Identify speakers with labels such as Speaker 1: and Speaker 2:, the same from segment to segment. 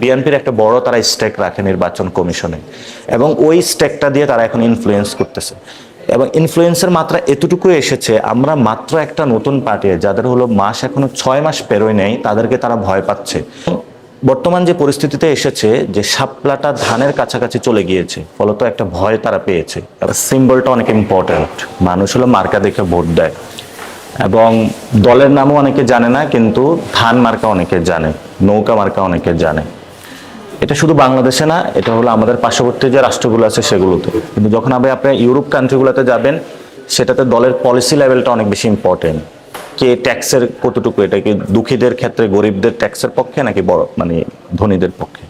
Speaker 1: বিএনপির একটা বড় তারা স্টেক রাখে নির্বাচন কমিশনে। এবং ওই স্টেকটা দিয়ে তারা এখন ইনফ্লুয়েন্স করতেছে। এবং ইনফ্লুয়েন্সের মাত্রা এতটুকু এসেছে, আমরা মাত্র একটা নতুন পার্টি যাদের হলো মাস এখনও ছয় মাস পেরোয় নেই, তাদেরকে তারা ভয় পাচ্ছে। বর্তমান যে পরিস্থিতিতে এসেছে, যে সাপলাটা ধানের কাছাকাছি চলে গিয়েছে, ফলত একটা ভয় তারা পেয়েছে। সিম্বলটা অনেক ইম্পর্ট্যান্ট মানুষ হলো মার্কা দেখে ভোট দেয়। এবং দলের নামও অনেকে জানে না, কিন্তু ধান মার্কা অনেকে জানে, নৌকা মার্কা অনেকে জানে। এটা শুধু বাংলাদেশে না, এটা হলো আমাদের পার্শ্ববর্তী যে রাষ্ট্রগুলো আছে সেগুলোতে। কিন্তু যখন আপনি আপনার ইউরোপ কান্ট্রিগুলোতে যাবেন, সেটাতে দলের পলিসি লেভেলটা অনেক বেশি ইম্পর্টেন্ট কে ট্যাক্সের কতটুকু, এটা কি দুঃখীদের ক্ষেত্রে, গরিবদের ট্যাক্সের পক্ষে, নাকি বড় মানে ধনীদের পক্ষে?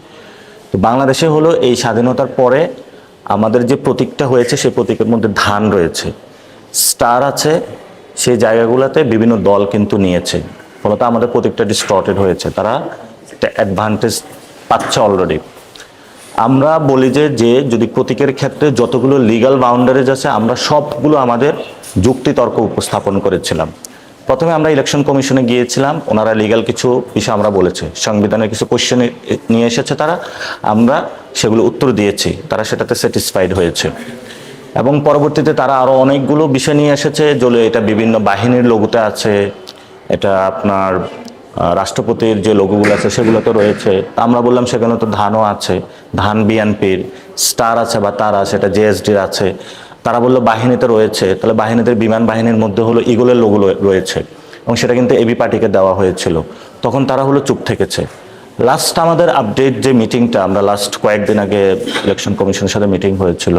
Speaker 1: তো বাংলাদেশে হলো এই স্বাধীনতার পরে আমাদের যে প্রতীকটা হয়েছে, সেই প্রতীকের মধ্যে ধান রয়েছে। স্টার আছে, সেই জায়গাগুলোতে বিভিন্ন দল কিন্তু নিয়েছে। ফলত আমাদের প্রতীকটা ডিস্টর্টেড হয়েছে। তারা অ্যাডভান্টেজ পাচ্ছে অলরেডি আমরা বলি যে যে যদি প্রতীকের ক্ষেত্রে যতগুলো লিগাল বাউন্ডারিজ আছে, আমরা সবগুলো আমাদের যুক্তিতর্ক উপস্থাপন করেছিলাম। প্রথমে আমরা ইলেকশন কমিশনে গিয়েছিলাম, ওনারা লিগ্যাল কিছু বিষয় আমরা বলেছে। সংবিধানের কিছু কোশ্চেন নিয়ে এসেছে তারা, আমরা সেগুলো উত্তর দিয়েছি। তারা সেটাতে স্যাটিসফাইড হয়েছে। এবং পরবর্তীতে তারা আরও অনেকগুলো বিষয় নিয়ে এসেছে, যেগুলো এটা বিভিন্ন বাহিনীর লোগোতে আছে, এটা আপনার রাষ্ট্রপতির যে লোগোগুলো আছে সেগুলো তো রয়েছে। আমরা বললাম সেখানে তো ধানও আছে, ধান বিএনপির স্টার আছে বা তারা সেটা জেএসডির আছে। তারা বলল বাহিনীতে রয়েছে, তাহলে বাহিনীদের বিমান বাহিনীর মধ্যে হলো ইগলের লোগো রয়েছে এবং সেটা কিন্তু এবি পার্টিকে দেওয়া হয়েছিল। তখন তারা হলো চুপ থেকেছে। লাস্ট আমাদের আপডেট যে মিটিংটা আমরা লাস্ট কয়েকদিন আগে ইলেকশন কমিশনের সাথে মিটিং হয়েছিল,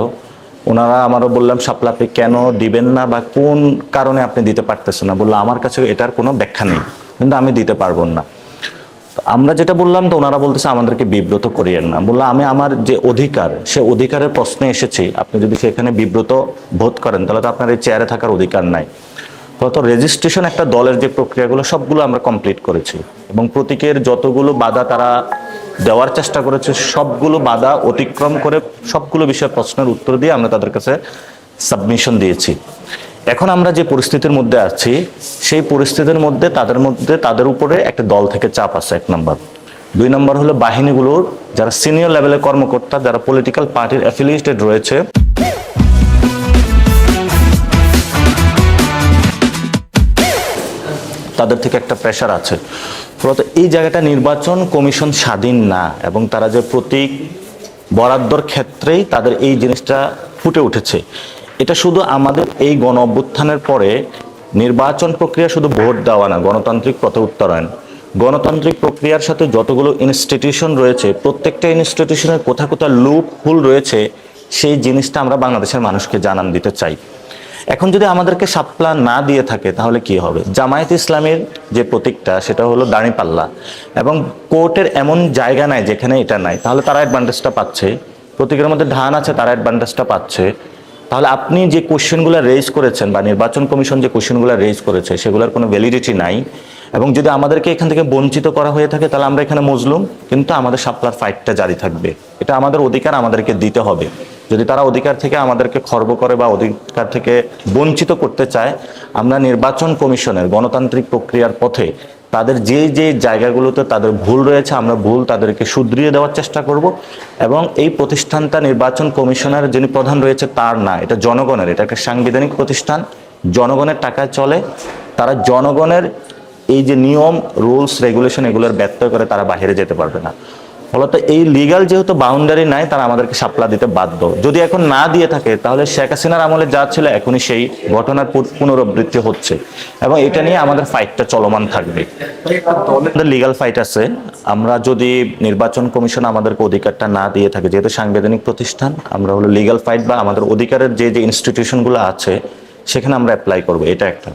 Speaker 1: ওনারা আমারও বললাম, সাপলা, আপনি কেন দিবেন না বা কোন কারণে আপনি দিতে পারতেছেন না? বলল, আমার কাছে এটার কোনো ব্যাখ্যা নেই। কিন্তু আমি দিতে পারব না। আমরা যেটা বললাম তো ওনারা বলতেছে আমাদেরকে বিব্রত করিয়েন না। বলল আমি আমার যে অধিকার, সে অধিকারের প্রশ্নে এসেছি। আপনি যদি সেখানে বিব্রত বোধ করেন, তাহলে তো আপনার এই চেয়ারে থাকার অধিকার নাই। ফলত রেজিস্ট্রেশন একটা দলের যে প্রক্রিয়াগুলো, সবগুলো আমরা কমপ্লিট করেছি। এবং প্রতীকের যতগুলো বাধা তারা দেওয়ার চেষ্টা করেছে, সবগুলো বাধা অতিক্রম করে সবগুলো বিষয়ে প্রশ্নের উত্তর দিয়ে আমরা তাদের কাছে সাবমিশন দিয়েছি। এখন আমরা যে পরিস্থিতির মধ্যে আছি, সেই পরিস্থিতির মধ্যে তাদের মধ্যে, তাদের উপরে একটা দল থেকে চাপ আছে এক নম্বর। দুই নম্বর হলো বাহিনীগুলোর যারা সিনিয়র লেভেলের কর্মকর্তা, যারা পলিটিক্যাল পার্টির অ্যাফিলিয়েটেড রয়েছে। তাদের থেকে একটা প্রেশার আছে। ফলত এই জায়গাটা নির্বাচন কমিশন স্বাধীন না, এবং তারা যে প্রতীক বরাদ্দর ক্ষেত্রেই তাদের এই জিনিসটা ফুটে উঠেছে। এটা শুধু আমাদের এই গণ অভ্যুত্থানের পরে নির্বাচন প্রক্রিয়া শুধু ভোট দেওয়া না, গণতান্ত্রিক পথ উত্তরায়ণ। গণতান্ত্রিক প্রক্রিয়ার সাথে যতগুলো ইনস্টিটিউশন রয়েছে, প্রত্যেকটা ইনস্টিটিউশনের কোথা কোথাও লুপ হুল রয়েছে, সেই জিনিসটা আমরা বাংলাদেশের মানুষকে জানান দিতে চাই। এখন যদি আমাদেরকে সাপলা না দিয়ে থাকে, তাহলে কি হবে? জামায়াত ইসলামের যে প্রতীকটা, সেটা হলো দাঁড়িপাল্লা। এবং কোর্টের এমন জায়গা নাই যেখানে এটা নাই। তাহলে তারা অ্যাডভান্টেজটা পাচ্ছে। প্রতীকের মধ্যে ধান আছে, তারা অ্যাডভান্টেজটা পাচ্ছে। তাহলে আপনি যে কোশ্চেনগুলো রেজ করেছেন বা নির্বাচন কমিশন যে কোশ্চেনগুলো রেজ করেছে, সেগুলোর কোনো ভ্যালিডিটি নাই। এবং যদি আমাদেরকে এখান থেকে বঞ্চিত করা হয়ে থাকে, তাহলে আমরা এখানে মজলুম, কিন্তু আমাদের সাপলার ফাইটটা জারি থাকবে। এটা আমাদের অধিকার, আমাদেরকে দিতে হবে। যদি তারা অধিকার থেকে আমাদেরকে খর্ব করে বা অধিকার থেকে বঞ্চিত করতে চায়, আমরা নির্বাচন কমিশনের গণতান্ত্রিক প্রক্রিয়ার পথে তাদের যে যে জায়গাগুলোতে তাদের ভুল রয়েছে, আমরা ভুল তাদেরকে শুধরিয়ে দেওয়ার চেষ্টা করব এবং এই প্রতিষ্ঠানটা নির্বাচন কমিশনের যিনি প্রধান রয়েছে তার না, এটা জনগণের এটা একটা সাংবিধানিক প্রতিষ্ঠান, জনগণের টাকা চলে। তারা জনগণের এই যে নিয়ম, রুলস, রেগুলেশন এগুলোর ব্যত্যয় করে তারা বাহিরে যেতে পারবে না। ফলত এই লিগাল যেহেতু বাউন্ডারি নাই, তারা আমাদেরকে সাপলা দিতে বাধ্য। যদি এখন না দিয়ে থাকে, তাহলে শেখ হাসিনার আমলে যা ছিল এখনই সেই ঘটনার পুনরাবৃত্তি হচ্ছে। এবং এটা নিয়ে আমাদের ফাইটটা চলমান থাকবে। লিগাল ফাইট আছে। আমরা যদি নির্বাচন কমিশন আমাদেরকে অধিকারটা না দিয়ে থাকে, যেহেতু সাংবিধানিক প্রতিষ্ঠান, আমরা হলো লিগাল ফাইট বা আমাদের অধিকারের যে যে ইনস্টিটিউশনগুলো আছে, সেখানে আমরা অ্যাপ্লাই করব। এটা একটা।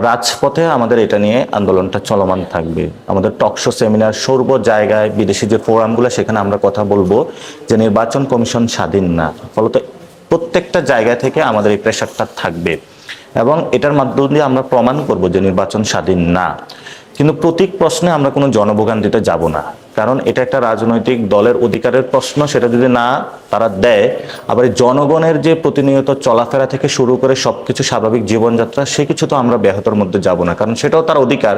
Speaker 1: রাজপথে আমাদের এটা নিয়ে আন্দোলনটা চলমান থাকবে। আমাদের টকশো সেমিনার সর্ব জায়গায় বিদেশি যে ফোরামগুলো সেখানে আমরা কথা বলব যে নির্বাচন কমিশন স্বাধীন না। ফলত প্রত্যেকটা জায়গা থেকে আমাদের এই প্রেশারটা থাকবে। এবং এটার মাধ্যম দিয়ে আমরা প্রমাণ করব যে নির্বাচন স্বাধীন না। কিন্তু প্রতীক প্রশ্নে আমরা কোনো জনভোগান্তিতে যাব না। কারণ এটা একটা রাজনৈতিক দলের অধিকারের প্রশ্ন, সেটা যদি না তারা দেয়, আবার জনগণের যে প্রতিনিয়ত চলাফেরা থেকে শুরু করে সবকিছু স্বাভাবিক জীবনযাত্রা, সে কিছু তো আমরা ব্যাহতর মধ্যে যাব না। কারণ সেটাও তার অধিকার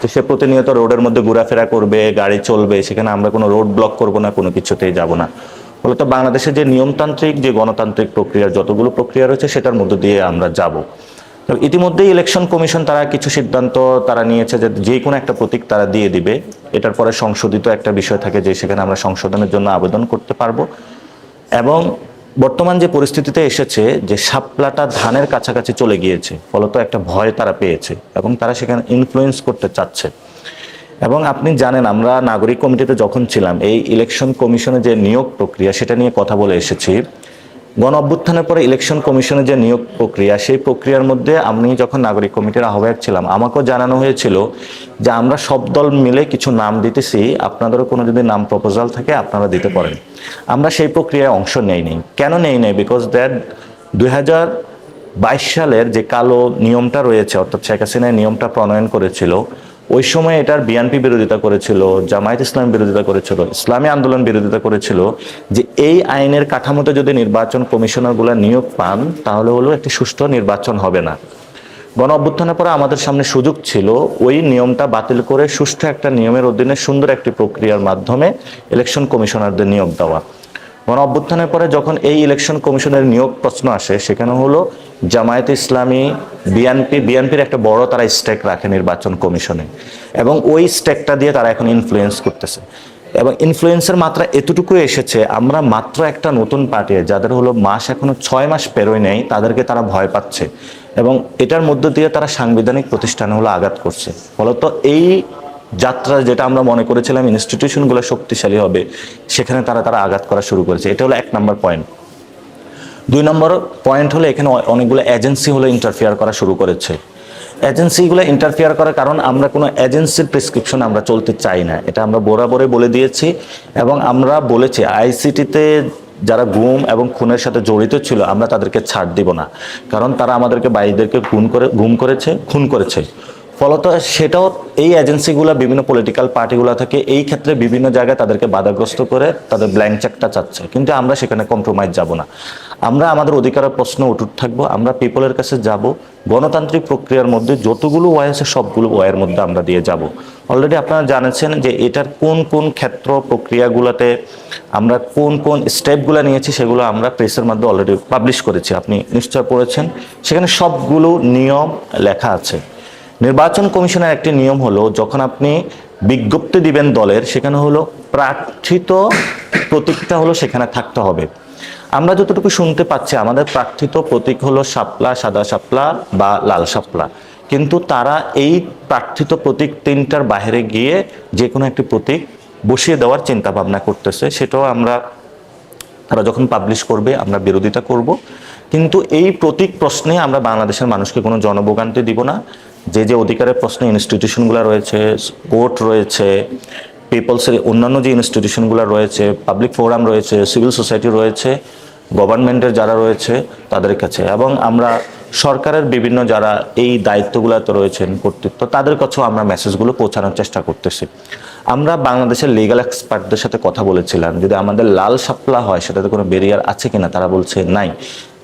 Speaker 1: যে সে প্রতিনিয়ত রোডের মধ্যে ঘোরাফেরা করবে, গাড়ি চলবে, সেখানে আমরা কোনো রোড ব্লক করব না, কোনো কিছুতেই যাব না। ফলত বাংলাদেশে যে নিয়মতান্ত্রিক, যে গণতান্ত্রিক প্রক্রিয়ার যতগুলো প্রক্রিয়া রয়েছে, সেটার মধ্য দিয়ে আমরা যাব। তো ইতিমধ্যেই ইলেকশন কমিশন তারা কিছু সিদ্ধান্ত তারা নিয়েছে যে যে কোনো একটা প্রতীক তারা দিয়ে দিবে। এটার পরে সংশোধিত একটা বিষয় থাকে যে সেখানে আমরা সংশোধনের জন্য আবেদন করতে পারব। এবং বর্তমান যে পরিস্থিতিতে এসেছে যে সাপলাটা ধানের কাছাকাছি চলে গিয়েছে, ফলত একটা ভয় তারা পেয়েছে এবং তারা সেখানে ইনফ্লুয়েন্স করতে চাচ্ছে। এবং আপনি জানেন আমরা নাগরিক কমিটিতে যখন ছিলাম, এই ইলেকশন কমিশনের যে নিয়োগ প্রক্রিয়া, সেটা নিয়ে কথা বলে এসেছি। গণ অভ্যুত্থানের পরে ইলেকশন কমিশনের যে নিয়োগ প্রক্রিয়া, সেই প্রক্রিয়ার মধ্যে আমি যখন নাগরিক কমিটির আহ্বায়ক ছিলাম, আমাকেও জানানো হয়েছিল যে আমরা সব দল মিলে কিছু নাম দিতেছি, আপনাদেরও কোনো যদি নাম প্রপোজাল থাকে, আপনারা দিতে পারেন। আমরা সেই প্রক্রিয়ায় অংশ নেইনি কেন নেই নেই? বিকজ দ্যাট দুই বাইশ সালের যে কালো নিয়মটা রয়েছে, অর্থাৎ শেখ হাসিনার নিয়মটা প্রণয়ন করেছিল ওই সময় এটার বিএনপি বিরোধিতা করেছিল, জামায়াত ইসলাম বিরোধিতা করেছিল, ইসলামী আন্দোলন বিরোধিতা করেছিল, যে এই আইনের কাঠামোতে যদি নির্বাচন কমিশনারগুলো নিয়োগ পান, তাহলে হলো একটি সুষ্ঠু নির্বাচন হবে না। গণ অভ্যুত্থানের পরে আমাদের সামনে সুযোগ ছিল, ওই নিয়মটা বাতিল করে সুষ্ঠু একটা নিয়মের অধীনে সুন্দর একটি প্রক্রিয়ার মাধ্যমে ইলেকশন কমিশনারদের নিয়োগ দেওয়া। গণ অভ্যুত্থানের পরে যখন এই ইলেকশন কমিশনের নিয়োগ প্রশ্ন আসে, সেখানে হলো জামায়াত ইসলামী বিএনপি বিএনপির একটা বড় তারা স্টেক রাখে নির্বাচন কমিশনে। এবং ওই স্টেকটা দিয়ে তারা এখন ইনফ্লুয়েন্স করতেছে। এবং ইনফ্লুয়েন্সের মাত্রা এতটুকু এসেছে, আমরা মাত্র একটা নতুন পার্টি যাদের হলো মাস এখনও ছয় মাস পেরোয় নেই, তাদেরকে তারা ভয় পাচ্ছে। এবং এটার মধ্য দিয়ে তারা সাংবিধানিক প্রতিষ্ঠানে হলো আঘাত করছে। ফলত এই যাত্রা যেটা আমরা মনে করেছিলাম ইনস্টিটিউশনগুলো শক্তিশালী হবে, সেখানে তারা তারা আঘাত করা শুরু করেছে। এটা হলো এক নম্বর পয়েন্ট দুই নম্বর পয়েন্ট হলো এখানে অনেকগুলো এজেন্সি হলো ইন্টারফেয়ার করা শুরু করেছে। এজেন্সিগুলো ইন্টারফেয়ার করার কারণ আমরা কোনো এজেন্সির প্রেসক্রিপশন আমরা চলতে চাই না। এটা আমরা বরাবরে বলে দিয়েছি এবং আমরা বলেছি আইসিটিতে যারা গুম এবং খুনের সাথে জড়িত ছিল আমরা তাদেরকে ছাড় দিব না। কারণ তারা আমাদেরকে বাইদেরকে গুম করে গুম করেছে, খুন করেছে। ফলত সেটাও এই এজেন্সিগুলো বিভিন্ন পলিটিক্যাল পার্টিগুলো থেকে এই ক্ষেত্রে বিভিন্ন জায়গায় তাদেরকে বাধাগ্রস্ত করে তাদের ব্ল্যাঙ্ক চেকটা চাচ্ছে। কিন্তু আমরা সেখানে কম্প্রোমাইজ যাব না। আমরা আমাদের অধিকারের প্রশ্ন উঠুট থাকব, আমরা পিপলের কাছে যাব, গণতান্ত্রিক প্রক্রিয়ার মধ্যে যতগুলো ওয়াই আছে, সবগুলো ওয়াইয়ের মধ্যে আমরা দিয়ে যাব। অলরেডি আপনারা জানেছেন যে এটার কোন কোন ক্ষেত্র প্রক্রিয়াগুলোতে আমরা কোন কোন স্টেপগুলো নিয়েছি, সেগুলো আমরা প্রেসের মধ্যে অলরেডি পাবলিশ করেছি। আপনি নিশ্চয় পড়েছেন। সেখানে সবগুলো নিয়ম লেখা আছে। নির্বাচন কমিশনের একটি নিয়ম হলো, যখন আপনি বিজ্ঞপ্তি দিবেন দলের, সেখানে হলো প্রার্থিত প্রতীকটা হলো সেখানে থাকতে হবে। আমরা যতটুকু শুনতে পাচ্ছি, আমাদের প্রার্থিত প্রতীক হলো শাপলা, সাদা শাপলা বা লাল শাপলা। কিন্তু তারা এই প্রার্থিত প্রতীক তিনটার বাইরে গিয়ে যে কোনো একটি প্রতীক বসিয়ে দেওয়ার চিন্তা ভাবনা করতেছে। সেটাও আমরা, তারা যখন পাবলিশ করবে, আমরা বিরোধিতা করব। কিন্তু এই প্রতীক প্রশ্নে আমরা বাংলাদেশের মানুষকে কোনো জনভোগান্তি দিব না। যে যে অধিকারের প্রশ্নে ইনস্টিটিউশনগুলো রয়েছে কোর্ট রয়েছে পিপলসের অন্যান্য যে ইনস্টিটিউশনগুলো রয়েছে পাবলিক ফোরাম রয়েছে সিভিল সোসাইটি রয়েছে গভর্নমেন্টের যারা রয়েছে, তাদের কাছে। এবং আমরা সরকারের বিভিন্ন যারা এই দায়িত্বগুলোতে রয়েছেন কর্তৃত্ব, তাদের কাছেও আমরা মেসেজগুলো পৌঁছানোর চেষ্টা করতেছি। আমরা বাংলাদেশের লিগাল এক্সপার্টদের সাথে কথা বলেছিলাম, যদি আমাদের লাল সাপলা হয়, সেটাতে কোনো বেরিয়ার আছে কিনা, তারা বলছে নাই।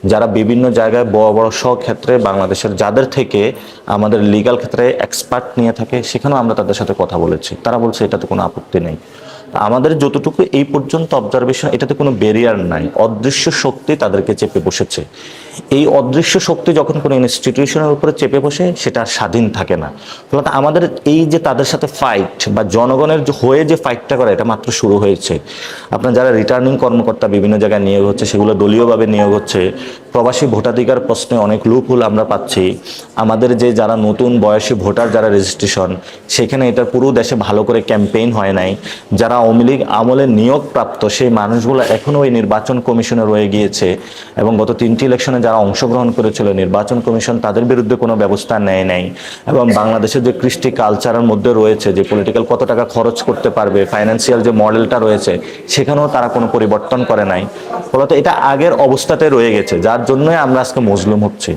Speaker 1: যারা বিভিন্ন জায়গায় বড় বড় ক্ষেত্রে বাংলাদেশের যাদের থেকে আমাদের লিগাল ক্ষেত্রে এক্সপার্ট নিয়ে থাকে, সেখানেও আমরা তাদের সাথে কথা বলেছি। তারা বলছে, এটাতে কোনো আপত্তি নেই। আমাদের যতটুকু এই পর্যন্ত অবজারভেশন এটাতে কোনো ব্যারিয়ার নাই। অদৃশ্য শক্তি তাদেরকে চেপে বসেছে। এই অদৃশ্য শক্তি যখন কোনো ইনস্টিটিউশনের উপরে চেপে বসে, সেটা স্বাধীন থাকে না। ফলত আমাদের এই যে তাদের সাথে ফাইট বা জনগণের হয়ে যে ফাইটটা করা, এটা মাত্র শুরু হয়েছে। আপনার যারা রিটার্নিং কর্মকর্তা বিভিন্ন জায়গায় নিয়োগ হচ্ছে, সেগুলো দলীয়ভাবে নিয়োগ হচ্ছে। প্রবাসী ভোটাধিকার প্রশ্নে অনেক লুপহুল আমরা পাচ্ছি। আমাদের যে যারা নতুন বয়সী ভোটার যারা রেজিস্ট্রেশন সেখানে এটা পুরো দেশে ভালো করে ক্যাম্পেইন হয় নাই। যারা আওয়ামী লীগ আমলে নিয়োগপ্রাপ্ত, সেই মানুষগুলো এখনও ওই নির্বাচন কমিশনে রয়ে গিয়েছে। এবং গত তিনটি ইলেকশনে যারা অংশগ্রহণ করেছিল, নির্বাচন কমিশন তাদের বিরুদ্ধে কোনো ব্যবস্থা নেয় নাই। এবং বাংলাদেশের যে কৃষ্টি কালচারের মধ্যে রয়েছে, যে পলিটিক্যাল কত টাকা খরচ করতে পারবে ফাইন্যান্সিয়াল যে মডেলটা রয়েছে, সেখানেও তারা কোনো পরিবর্তন করে নাই। ফলত এটা আগের অবস্থাতে রয়ে গেছে, যার জন্যই আমরা আজকে মজলুম হচ্ছি।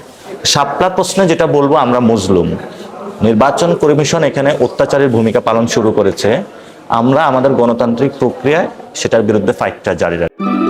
Speaker 1: শাপলা প্রশ্নে যেটা বলব, আমরা মজলুম। নির্বাচন কমিশন এখানে অত্যাচারের ভূমিকা পালন শুরু করেছে। আমরা আমাদের গণতান্ত্রিক প্রক্রিয়ায় সেটার বিরুদ্ধে ফাইটটা জারি রাখব